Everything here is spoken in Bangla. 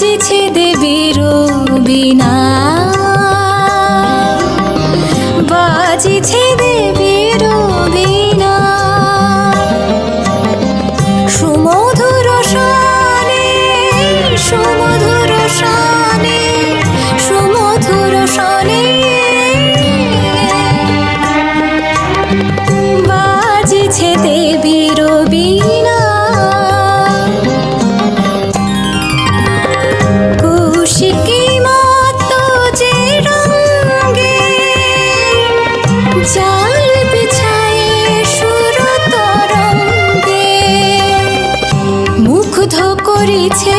বাজিছে দেবীর বিনা বাজিছে দেবীর বিনা সুমধুর শানে সুমধুর শানে সুমধুর শানে। বাজিছে দেবীর মুগ্ধ করিছে